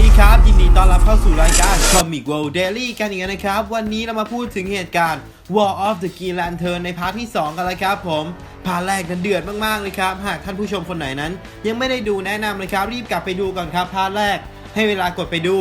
ดีครับ ยินดีต้อนรับเข้าสู่รายการ Comic World Daily กันอีกแล้วนะครับ วันนี้เรามาพูดถึงเหตุการณ์ War of the Green Lantern ในพาร์ทที่ 2 กันแล้วครับผมพาร์ทแรกนั้นเดือดมาก ๆ เลยครับ หากท่านผู้ชมคนไหนนั้น ยังไม่ได้ดูแนะนำเลยครับ รีบกลับไปดูก่อนครับพาร์ทแรก ให้เวลากดไปดู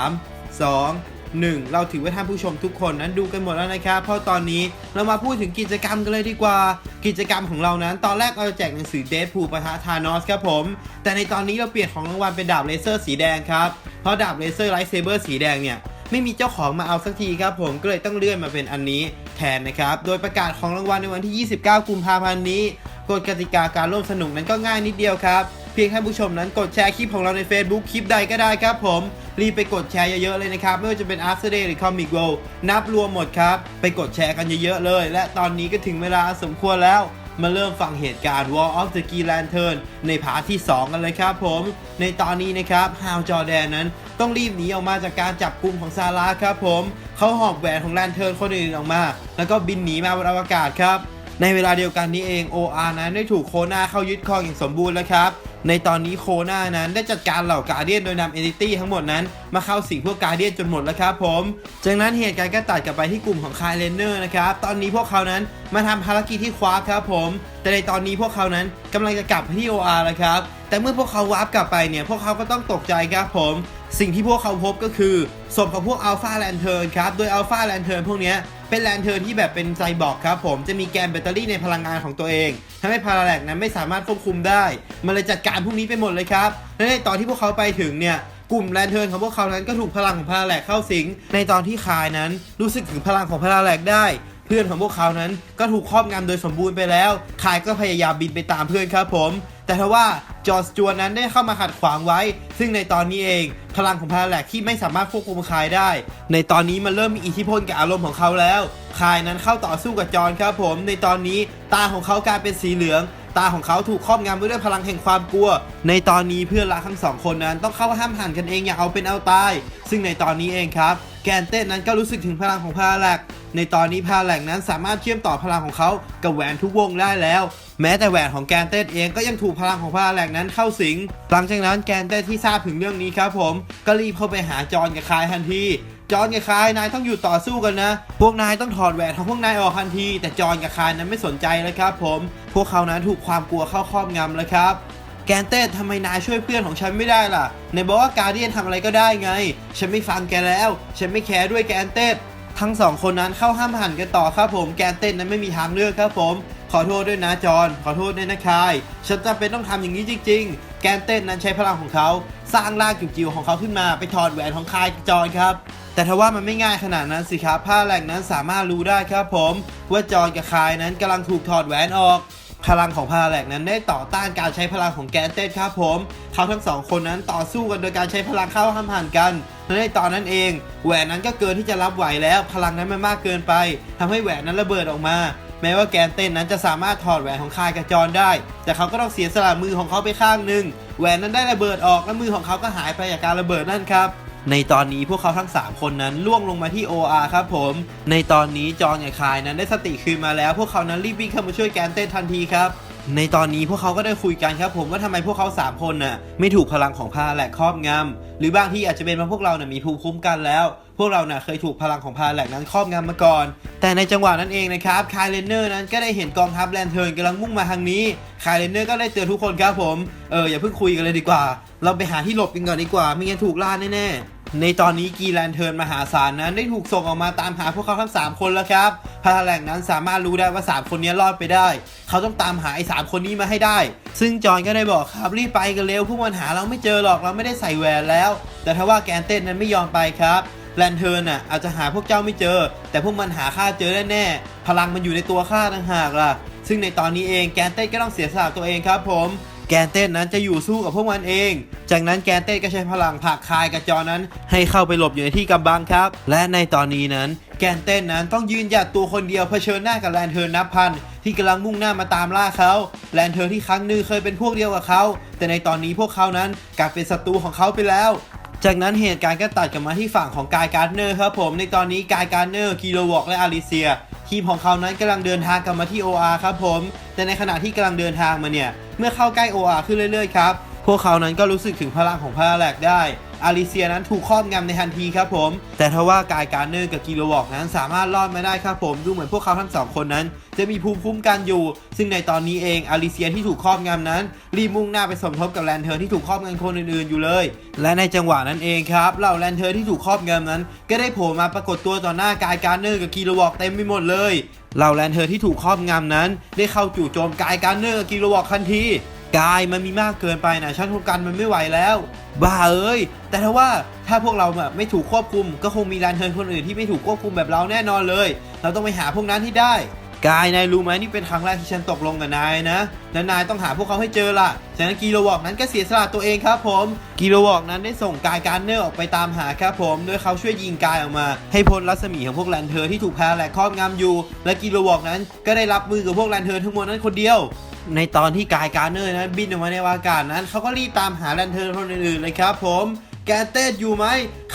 3 2 1 เราถือว่าท่านผู้ชมทุกคนนั้นดูกันหมดแล้วนะครับ เพราะตอนนี้เรามาพูดถึงกิจกรรมกันเลยดีกว่า กิจกรรมของเรานั้น ตอนแรกเราจะแจกหนังสือเดฟพูปะทะธานอสครับผม แต่ในตอนนี้เราเปลี่ยนของรางวัลเป็นดาบเลเซอร์สีแดงครับ เพราะดาบเลเซอร์ไลท์เซเบอร์สีแดงเนี่ยไม่มีเจ้าของมาเอาสักทีครับผมก็เลยต้องเลื่อนมาเป็นอันนี้แทนนะครับ โดยประกาศของรางวัลในวันที่ 29 กุมภาพันธ์นี้กฎกติกาการร่วมสนุกนั้นก็ง่ายนิดเดียวครับ เพียงท่านผู้ชมนั้นกดแชร์คลิปของเราใน Facebook คลิปใดก็ได้ครับผม รีบไปกดแชร์เยอะๆเลยนะครับ ไม่ว่าจะเป็น After Day หรือ Comic World นับรวมหมดครับ ไปกดแชร์กันเยอะๆเลย และตอนนี้ก็ถึงเวลาสมควรแล้วมาเริ่มฟังเหตุการณ์ War of the Green Lantern ในพาร์ทที่ 2 กันเลยครับผม ในตอนนี้นะครับฮาวจอแดนนั้นต้องรีบหนีออกมาจากการจับกลุ่มของซาร่าครับผม เขาหอบแหวนของแลนเทิร์นคนอื่นออกมา แล้วก็บินหนีมาบนอวกาศครับ ในเวลาเดียวกันนี้เอง OR นั้นได้ถูกโคนาเข้ายึดครองอย่างสมบูรณ์แล้วครับ ในตอนนี้โคนานั้นได้จัดการเหล่ากาเดียนโดยนำเอนิตี้ทั้งหมดนั้น มาเข้าสิงพวกกาเดียนจนหมดแล้วครับผม จากนั้นเหตุการณ์ก็ตัดกลับไปที่กลุ่มของคายเลนเนอร์นะครับ ตอนนี้พวกเขานั้นมาทำภารกิจที่คว้าครับผม แต่ในตอนนี้พวกเขานั้นกำลังจะกลับไปที่ OR แล้วครับ แต่เมื่อพวกเขาวาร์ปกลับไปเนี่ย พวกเขาก็ต้องตกใจครับผม สิ่งที่พวกเขาพบก็คือศพของพวกอัลฟาแลนเทิร์นครับ โดยอัลฟาแลนเทิร์นพวกนี้เป็นแลนเทิร์นที่แบบเป็นไซบอร์กครับผมจะมีแกนแบตเตอรี่ในพลังงานของตัวเองทำให้พาราแลกนั้นไม่สามารถควบคุมได้ มันเลยจัดการพวกนี้ไปหมดเลยครับและในตอนที่พวกเขาไปถึงเนี่ยกลุ่มแลนเทิร์นของพวกเขานั้นก็ถูกพลังของพาราแลกเข้าสิง ในตอนที่คายนั้นรู้สึกถึงพลังของพาราแลกได้ เพื่อนของพวกเขานั้นก็ถูกครอบงำโดยสมบูรณ์ไปแล้วคายก็พยายามบินไปตามเพื่อนครับผม แต่ทว่าจอร์จจวนนั้นได้เข้ามาขัดขวางไว้ ซึ่งในตอนนี้เอง พลังของพาราแลกที่ไม่สามารถควบคุมคายได้ ในตอนนี้มันเริ่มมีอิทธิพลกับอารมณ์ของเขาแล้ว คายนั้นเข้าต่อสู้กับจอร์ครับผม ในตอนนี้ตาของเขากลายเป็นสีเหลือง ตาของเขาถูกครอบงำไว้ด้วยพลังแห่งความกลัว ในตอนนี้เพื่อนรักทั้งสองคนนั้นต้องเข้าห้ามหันกันเองอย่างเอาเป็นเอาตาย ซึ่งในตอนนี้เองครับ แกนเต้นนั้นก็รู้สึกถึงพลังของพาราแลก ในตอนนี้พาราแลกนั้นสามารถเชื่อมต่อพลังของเขากับแหวนทุกวงได้แล้ว แม้แต่แหวนของแกนเต้เองก็ยังถูกพลังของพาราแลกนั้นเข้าสิง หลังจากนั้นแกนเต้ที่ทราบถึงเรื่องนี้ครับผมก็รีบเข้าไปหาจอห์นกับคายทันทีจอห์นกับคายนายต้องอยู่ต่อสู้กันนะ พวกนายต้องถอดแหวนของพวกนายออกทันที แต่จอห์นกับคายนั้นไม่สนใจเลยครับผม พวกเขานั้นถูกความกลัวเข้าครอบงำแล้วครับ แกนเต้ทำไมนายช่วยเพื่อนของฉันไม่ได้ล่ะในบอกว่าการเดียนทำอะไรก็ได้ไง ฉันไม่ฟังแกแล้ว ฉันไม่แคร์ด้วยแกนเต้ ทั้งสองคนนั้นเข้าห้ามหันกันต่อครับผมแกนเต้นนั้นไม่มีทางเลือกครับผม ขอโทษด้วยนะจอนขอโทษด้วยนะคาย ฉันจำเป็นต้องทำอย่างนี้จริง ๆ แกนเต้นนั้นใช้พลังของเขา สร้างร่างจิ๋วๆของเขาขึ้นมาไปถอดแหวนของคายจอนครับแต่ทว่ามันไม่ง่ายขนาดนั้นสิครับผ้าแหล่งนั้นสามารถรู้ได้ครับผม ว่าจอนกับคายนั้นกำลังถูกถอดแหวนออก พลังของพาราแลกนั้นได้ต่อต้านการใช้พลังของแกนเต้นครับผม เขาทั้งสองคนนั้นต่อสู้กันโดยการใช้พลังเข้าห้ามหันกันและในตอนนั้นเอง แหวนนั้นก็เกินที่จะรับไหวแล้ว พลังนั้นมันมากเกินไปทำให้แหวนนั้นระเบิดออกมา แม้ว่าแกนเต้นนั้นจะสามารถถอดแหวนของคายกับจอนได้ แต่เขาก็ต้องเสียสละมือของเขาไปข้างหนึ่งแหวนนั้นได้ระเบิดออกและมือของเขาก็หายไปจากการระเบิดนั่นครับ ในตอนนี้พวกเขาทั้ง 3 คนนั้นล่วงลงมาที่ OR ครับผม ในตอนนี้จอนกับคายนั้นได้สติคืนมาแล้ว พวกเขานั้นรีบวิ่งเข้ามาช่วยแกนเต้นทันทีครับในตอนนี้พวกเขาก็ได้คุยกันครับผมว่าทำไมพวกเขา 3 คนน่ะไม่ถูกพลังของพาแหลกครอบงำหรือบางที่อาจจะเป็นเพราะพวกเราน่ะมีภูมิคุ้มกันแล้ว พวกเราน่ะเคยถูกพลังของพาแหลกนั้นครอบงำมาก่อน แต่ในจังหวะนั้นเองนะครับคายเลนเนอร์นั้นก็ได้เห็นกองทัพแลนเทิร์นกำลังมุ่งมาทางนี้คายเลนเนอร์ก็ได้เตือนทุกคนครับผมเอออย่าเพิ่งคุยกันเลยดีกว่า เราไปหาที่หลบกันก่อนดีกว่า ไม่งั้นถูกล่าแน่ๆ ในตอนนี้กีแลนเทิร์นมหาศาลนั้นได้ถูกส่งออกมาตามหาพวกเขาทั้ง 3 คนแล้วครับพาแหลกนั้นสามารถรู้ได้ว่า 3 คนนี้รอดไปได้ เขาต้องตามหาไอ้สามคนนี้มาให้ได้ ซึ่งจอนก็ได้บอกครับรีบไปกันเร็วพวกมันหาเราไม่เจอหรอกเราไม่ได้ใส่แหวนแล้ว แต่ถ้าว่าแกนเต้นนั้นไม่ยอมไปครับแลนเทิร์นอะอาจจะหาพวกเจ้าไม่เจอ แต่พวกมันหาข้าเจอแน่ๆพลังมันอยู่ในตัวข้าต่างหากล่ะ ซึ่งในตอนนี้เองแกนเต้ก็ต้องเสียสละตัวเองครับผม แกนเต้นนั้นจะอยู่สู้กับพวกมันเอง จากนั้นแกนเต้นก็ใช้พลังผลักคายกับจอนั้น ให้เข้าไปหลบอยู่ในที่กำบังครับ และในตอนนี้นั้น แกนเต้นนั้นต้องยืนหยัดตัวคนเดียวเผชิญหน้ากับแลนเทิร์นนับพันที่กำลังมุ่งหน้ามาตามล่าเขาแลนเทิร์นที่ครั้งหนึ่งเคยเป็นพวกเดียวกับเขาแต่ในตอนนี้พวกเขานั้นกลายเป็นศัตรูของเขาไปแล้วจากนั้นเหตุการณ์ก็ตัดกลับมาที่ฝั่งของกายการ์เนอร์ครับผมในตอนนี้กายการ์เนอร์คีโรวอกและอาริเซีย ทีมของเขานั้นกำลังเดินทางกลับมาที่ OR ครับผม แต่ในขณะที่กำลังเดินทางมาเนี่ย เมื่อเข้าใกล้ OR ขึ้นเรื่อยๆครับ พวกเขานั้นก็รู้สึกถึงพลังของพาราแลกได้ อาริเซียนั้นถูกครอบงำในทันทีครับผม แต่ทว่ากายการเนอร์กับกิโลวอกนั้นสามารถรอดมาได้ครับผมดูเหมือนพวกเขาทั้งสองคนนั้น จะมีภูมิคุ้มกันอยู่ ซึ่งในตอนนี้เองอาริเซียที่ถูกครอบงำนั้น รีบมุ่งหน้าไปสมทบกับแลนเทิร์ที่ถูกครอบงำคนอื่นๆอยู่เลย และในจังหวะนั้นเองครับเหล่าแลนเทิร์ที่ถูกครอบงำนั้น ก็ได้โผล่มาปรากฏตัวต่อหน้ากายการเนอร์กับกิโลวอกเต็มไปหมดเลยเหล่าแลนเทิร์ที่ถูกครอบงำนั้น ได้เข้าจู่โจมกายการเนอร์กับกิโลวอกทันที กายมันมีมากเกินไปนะชั้นทุกันมันไม่ไหวแล้ว บ้าเอ้ย แต่ถ้าว่าถ้าพวกเราแบบไม่ถูกควบคุม ก็คงมีแลนเทิร์นคนอื่นที่ไม่ถูกควบคุมแบบเราแน่นอนเลย เราต้องไปหาพวกนั้นที่ได้กายนายรู้ไหมนี่เป็นครั้งแรกที่ฉันตกลงกับนายนะและนายต้องหาพวกเขาให้เจอล่ะจากนั้นกีโลวอกนั้นก็เสียสละตัวเองครับผมกีโลวอกนั้นได้ส่งกายการเนอร์ออกไปตามหาครับผมโดยเขาช่วยยิงกายออกมา ให้พ้นรัศมีของพวกแลนเทิร์นที่ถูกแพรแหลกครอบงำอยู่ และกีโลวอกนั้นก็ได้รับมือกับพวกแลนเทิร์นทั้งหมดนั้นคนเดียว ในตอนที่กายการเนอร์นั้นบินออกมาในอากาศนั้นเขาก็รีบตามหาแลนเทิร์นคนอื่นๆเลยครับผมแกเต้อยู่ไหม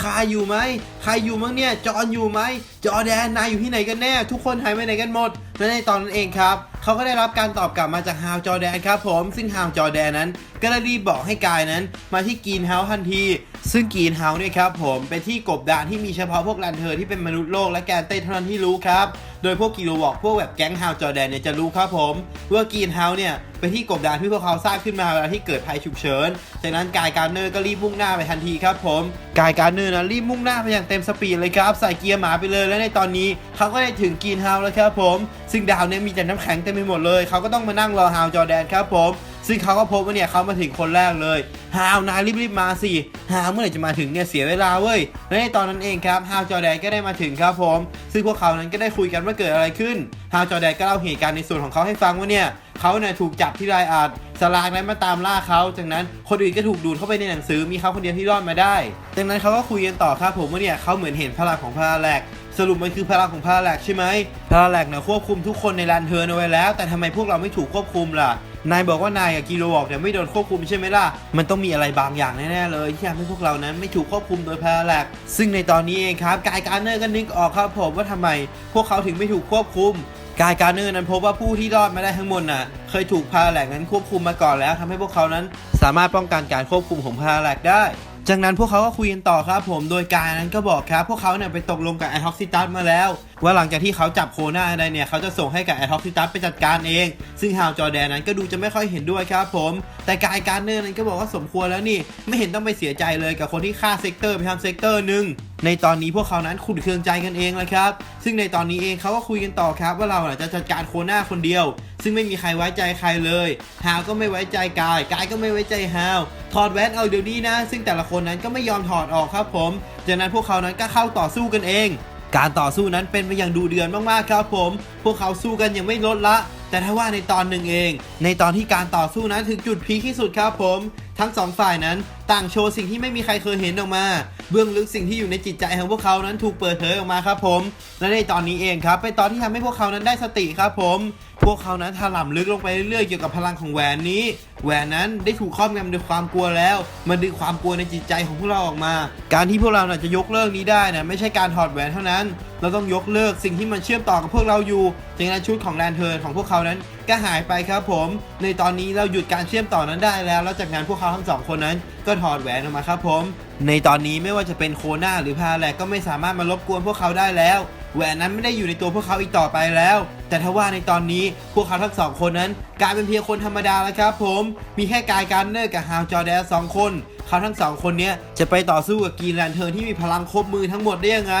คายอยู่ไหมใครอยู่มั้งเนี่ย จอนอยู่ไหม จอแดน นายอยู่ที่ไหนกันแน่ ทุกคนหายไปไหนกันหมดและในตอนนั้นเองครับ เขาก็ได้รับการตอบกลับมาจากฮาวจอแดนครับผม ซึ่งฮาวจอแดนนั้น ก็ได้รีบบอกให้กายนั้น มาที่กรีนเฮาส์ทันที ซึ่งกรีนเฮาส์เนี่ยครับผมเป็นที่กบดานที่มีเฉพาะพวกแลนเทอร์ที่เป็นมนุษย์โลกและแกนเต้เท่านั้นที่รู้ครับ โดยพวกกิโลวอกพวกแบบแก๊งฮาวจอแดนเนี่ยจะรู้ครับผมว่ากรีนเฮาส์เนี่ยเป็นที่กบดานที่พวกเขาสร้างขึ้นมาเวลาที่เกิดภัยฉุกเฉิน จากนั้นกายการเนอร์ก็รีบมุ่งหน้าไปทันทีครับผมกายการเนอร์นะรีบมุ่งหน้าไปอย่างเต็มสปีดเลยครับใส่เกียร์หมาไปเลยและในตอนนี้เขาก็ได้ถึงกรีนเฮาส์แล้วครับผม ซึ่งดาวเนี่ยมีแต่น้ำแข็งเต็มไปหมดเลย เขาก็ต้องมานั่งรอฮาวจอแดนครับผม ซึ่งเขาก็พบว่าเนี่ยเขามาถึงคนแรกเลย ฮาวนายรีบๆมาสิ ฮาวเมื่อไหร่จะมาถึงเนี่ยเสียเวลาเว้ย และในตอนนั้นเองครับฮาวจอแดนก็ได้มาถึงครับผม ซึ่งพวกเขานั้นก็ได้คุยกันว่าเกิดอะไรขึ้น ฮาวจอแดนก็เล่าเหตุการณ์ในส่วนของเขาให้ฟังว่าเนี่ยเขาเนี่ยถูกจับที่ไรอาดสลากนั้นมาตามล่าเขา จากนั้นคนอื่นก็ถูกดูดเข้าไปในหนังสือ มีเขาคนเดียวที่รอดมาได้ จากนั้นเขาก็คุยกันต่อครับผมว่าเนี่ยเขาเหมือนเห็นพลังของพาราแลกสรุปมันคือพลังของพาราแลกใช่ไหมพาราแลกเนี่ยควบคุมทุกคนในแลนเทิร์นเอาไว้แล้ว แต่ทำไมพวกเราไม่ถูกควบคุมล่ะ นายบอกว่านายกับกิโลบอกเนี่ยไม่โดนควบคุมใช่ไหมล่ะ มันต้องมีอะไรบางอย่างแน่ๆเลยที่ทำให้พวกเรานั้นไม่ถูกควบคุมโดยพาราแลกซึ่งในตอนนี้เองครับกายการเนอร์ก็นึกออกครับผมว่าทำไม พวกเขาถึงไม่ถูกควบคุมกายการเนอร์นั้นพบว่าผู้ที่รอดมาได้ทั้งหมดน่ะ เคยถูกพาราแลกนั้นควบคุมมาก่อนแล้วทำให้พวกเขานั้น สามารถป้องกันการควบคุมของพาราแลกได้จากนั้นพวกเขาก็คุยกันต่อครับผม โดยกายนั้นก็บอกครับ พวกเขาเนี่ยไปตกลงกับแอท็อกซิตัสมาแล้ว ว่าหลังจากที่เขาจับโคนาอะไรเนี่ย เขาจะส่งให้กับแอท็อกซิตัสไปจัดการเอง ซึ่งฮาวจอแดนนั้นก็ดูจะไม่ค่อยเห็นด้วยครับผม แต่กายการเนอร์นั้นก็บอกว่าสมควรแล้วนี่ ไม่เห็นต้องไปเสียใจเลยกับคนที่ฆ่าเซกเตอร์ไปทำเซกเตอร์หนึ่งในตอนนี้พวกเขานั้นขุดเคืองใจกันเองเลยครับ ซึ่งในตอนนี้เองเขาก็คุยกันต่อครับ ว่าเราจะจัดการโคนาคนเดียว ซึ่งไม่มีใครไว้ใจใครเลย ฮาวก็ไม่ไว้ใจกาย กายก็ไม่ไว้ใจฮาว ถอดแว่นเอาเดี๋ยวนี้นะ ซึ่งแต่ละคนนั้นก็ไม่ยอมถอดออกครับผม จากนั้นพวกเขานั้นก็เข้าต่อสู้กันเอง การต่อสู้นั้นเป็นไปอย่างดูเดือดมากๆครับผม พวกเขาสู้กันยังไม่ลดละ แต่ถ้าว่าในตอนหนึ่งเอง ในตอนที่การต่อสู้นั้นถึงจุดพีคที่สุดครับผม ทั้งสองฝ่ายนั้นต่างโชว์สิ่งที่ไม่มีใครเคยเห็นออกมา เบื้องลึกสิ่งที่อยู่ในจิตใจของพวกเขานั้นถูกเปิดเผยออกมาครับผม และในตอนนี้เองครับเป็นตอนที่ทำให้พวกเขานั้นได้สติครับผม พวกเขานั้นถล่ำลึกลงไปเรื่อยๆเกี่ยวกับพลังของแหวนนี้ แหวนนั้นได้ถูกครอบงำด้วยความกลัวแล้ว มันดึงความกลัวในจิตใจของพวกเราออกมา การที่พวกเราจะยกเลิกนี้ได้นะไม่ใช่การถอดแหวนเท่านั้น เราต้องยกเลิกสิ่งที่มันเชื่อมต่อกับพวกเราอยู่จากนั้นชุดของแลนเทิร์นของพวกเขานั้นก็หายไปครับผม ในตอนนี้เราหยุดการเชื่อมต่อนั้นได้แล้ว แล้วจากนั้นพวกเขาทั้งสองคนนั้น ก็ถอดแหวนออกมาครับผม ในตอนนี้ไม่ว่าจะเป็นโคนาหรือพาแลกก็ไม่สามารถมารบกวนพวกเขาได้แล้ว แหวนนั้นไม่ได้อยู่ในตัวพวกเขาอีกต่อไปแล้ว แต่ถ้าว่าในตอนนี้พวกเขาทั้งสองคนนั้นกลายเป็นเพียงคนธรรมดาแล้วครับผม มีแค่กายการเนอร์กับฮาวจอแดนสองคน เขาทั้งสองคนนี้จะไปต่อสู้กับกีแลนเทิร์นที่มีพลังครบมือทั้งหมดได้ยังไง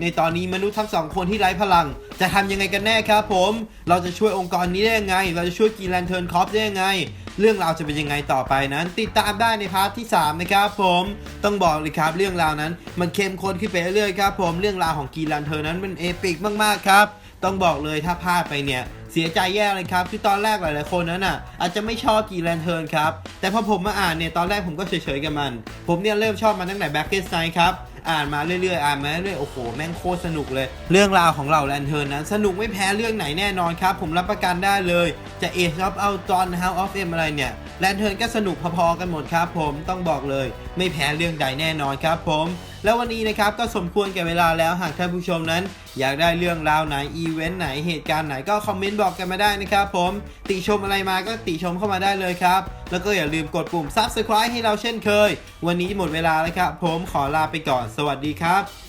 ในตอนนี้มนุษย์ทั้งสองคนที่ไร้พลัง จะทำยังไงกันแน่ครับผม เราจะช่วยองค์กรนี้ได้ยังไง เราจะช่วยกีแลนเทิร์นคอปได้ยังไง เรื่องราวจะเป็นยังไงต่อไปนั้น ติดตามได้ในพาร์ทที่ 3 นะครับผม ต้องบอกเลยครับเรื่องราวนั้น มันเข้มข้นขึ้นไปเรื่อยๆครับผมเรื่องราวของกีแลนเทิร์นนั้นมันเอปิกมากๆครับต้องบอกเลยถ้าพลาดไปเนี่ย เสียใจแย่เลยครับคือตอนแรกหลายๆคนนั้นอะอาจจะไม่ชอบกีแลนเทิร์นครับ แต่พอผมมาอ่านเนี่ยตอนแรกผมก็เฉยๆกับมัน ผมเนี่ยเริ่มชอบมันตั้งแต่แบ็กเกสไนครับอ่านมาเรื่อยๆ อ่านมาเรื่อยๆ โอ้โห แม่งโคตรสนุกเลย เรื่องราวของเราแลนเทิร์นนั้น สนุกไม่แพ้เรื่องไหนแน่นอนครับ ผมรับประกันได้เลย จะ Age of Ultron House of M อะไรเนี่ย แลนเทิร์นก็สนุกพอๆกันหมดครับผมต้องบอกเลย ไม่แพ้เรื่องใดแน่นอนครับผม แล้ววันนี้นะครับก็สมควรแก่เวลาแล้วหากท่านผู้ชมนั้น อยากได้เรื่องราวไหนอีเวนต์ไหนเหตุการณ์ไหนก็คอมเมนต์บอกกันมาได้นะครับผมติชมอะไรมาก็ติชมเข้ามาได้เลยครับ แล้วก็อย่าลืมกดปุ่ม subscribe ให้เราเช่นเคย วันนี้หมดเวลาแล้วครับผมขอลาไปก่อนสวัสดีครับ